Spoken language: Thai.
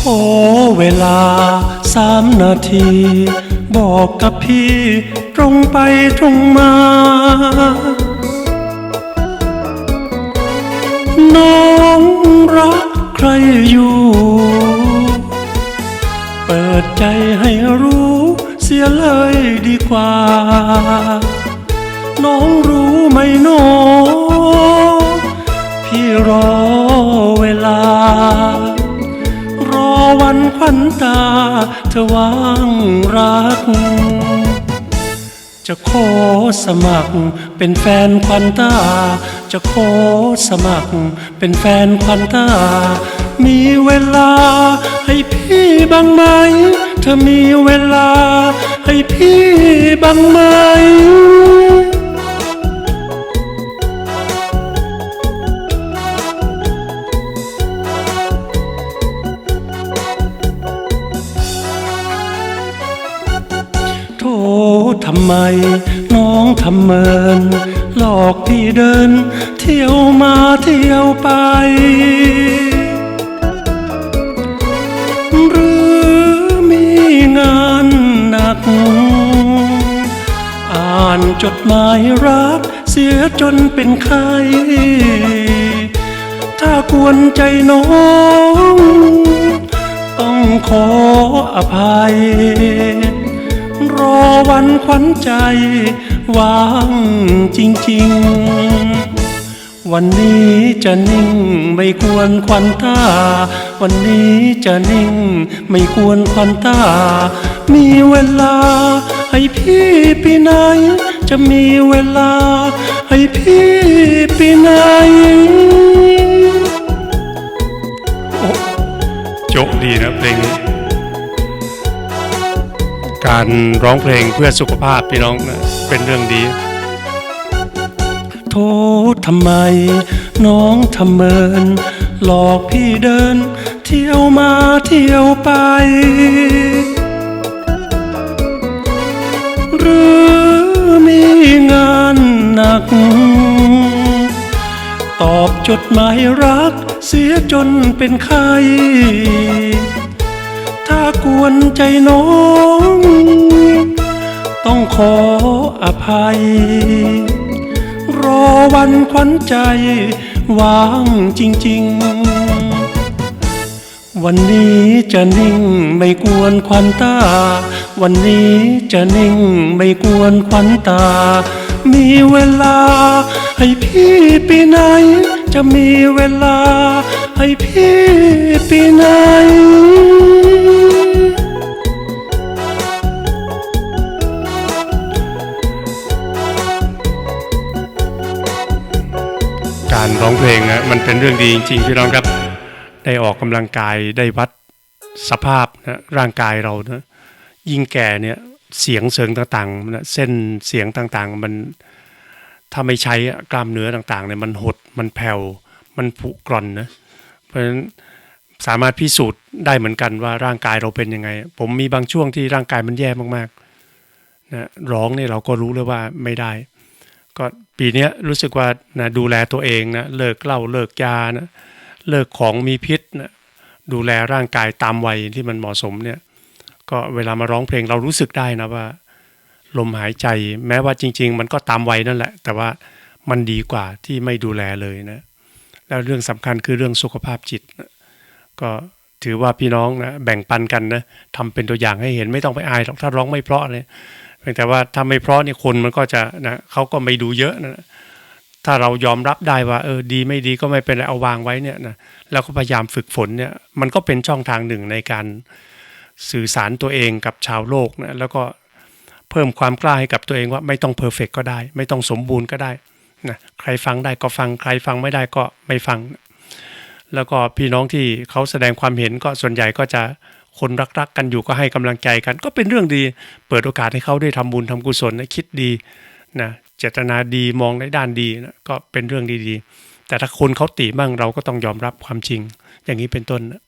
ขอเวลาสามนาที บอกกับพี่ตรงไปตรงมา น้องรักใครอยู่ เปิดใจให้รู้เสียเลยดีกว่า น้องรู้ไหมน้องพี่รอเวลา วันควันตาเธอวางรัก จะขอสมัครเป็นแฟนควันตา จะขอสมัครเป็นแฟนควันตา มีเวลาให้พี่บ้างไหม เธอมีเวลาให้พี่บ้างไหมำไมน้องทำเมิน หลอกพี่เดิน เที่ยวมาเที่ยวไป หรือมีงานหนัก อ่านจดหมายรักเสียจนเป็นไข้ถ้ากวนใจน้อง ต้องขออภัย รอวันขวัญใจวางจริง ๆ วันนี้จะนิ่งไม่ควรควันตา วันนี้จะนิ่งไม่ควรควันตา มีเวลาให้พี่ปีไหน จะมีเวลาให้พี่ปีไหนโจะดีนะเพลงนี้ การร้องเพลงเพื่อสุขภาพพี่น้องเป็นเรื่องดี โทษทำไม น้องทำเมิน หลอกพี่เดิน เที่ยวมาเที่ยวไป หรือมีงานหนัก ตอบจดหมายรักเสียจนเป็นไข้ถ้ากวนใจน้อง ต้องขออภัย รอวันขวัญใจวางจริง ๆ วันนี้จะนิ่งไม่กวนควันตา วันนี้จะนิ่งไม่กวนควันตา มีเวลาให้พี่ปีไหน จะมีเวลาให้พี่ปีไหน การร้องเพลงนะมันเป็นเรื่องดีจริงๆพี่น้องครับ ได้ออกกำลังกายได้วัดสภาพนะร่างกายเรานะยิ่งแก่เนี่ยเสียงเสริงต่างๆนะเส้นเสียงต่างๆ มันถ้าไม่ใช้อะกล้ามเนื้อต่างๆเนี่ยมันหดมันแผ่วมันผุกร่อนนะเพราะฉะนั้นสามารถพิสูจน์ได้เหมือนกันว่าร่างกายเราเป็นยังไง ผมมีบางช่วงที่ร่างกายมันแย่มากๆนะร้องเนี่ยเราก็รู้เลยว่าไม่ได้ ก็ ปีนี้รู้สึกว่านะดูแลตัวเองนะเลิกเหล้าเลิกยานะเลิกของมีพิษนะดูแลร่างกายตามวัยที่มันเหมาะสมเนี่ยก็เวลามาร้องเพลงเรารู้สึกได้นะว่า ลมหายใจแม้ว่าจริง ๆ มันก็ตามวัยนั่นแหละ แต่ว่ามันดีกว่าที่ไม่ดูแลเลยนะแล้วเรื่องสำคัญคือเรื่องสุขภาพจิตนะก็ถือว่าพี่น้องนะแบ่งปันกันนะทำเป็นตัวอย่างให้เห็นไม่ต้องไปอายหรอกถ้าร้องไม่เพราะเลย เพียงแต่ว่าถ้าไม่เพราะนี่คนมันก็จะนะเขาก็ไม่ดูเยอะนะถ้าเรายอมรับได้ว่าเออดีไม่ดีก็ไม่เป็นไรเอาวางไว้เนี่ยนะแล้วก็พยายามฝึกฝนเนี่ยมันก็เป็นช่องทางหนึ่งในการสื่อสารตัวเองกับชาวโลกนะแล้วก็เพิ่มความกล้าให้กับตัวเองว่าไม่ต้องเพอร์เฟกก็ได้ ไม่ต้องสมบูรณ์ก็ได้นะใครฟังได้ก็ฟังใครฟังไม่ได้ก็ไม่ฟัง แล้วก็พี่น้องที่เขาแสดงความเห็นก็ส่วนใหญ่ก็จะ คนรักๆกันอยู่ก็ให้กำลังใจกัน ก็เป็นเรื่องดี เปิดโอกาสให้เขาได้ทำบุญทำกุศลนะคิดดีนะเจตนาดีมองในด้านดีนะก็เป็นเรื่องดีๆ แต่ถ้าคนเขาติบ้างเราก็ต้องยอมรับความจริง อย่างนี้เป็นต้นนะ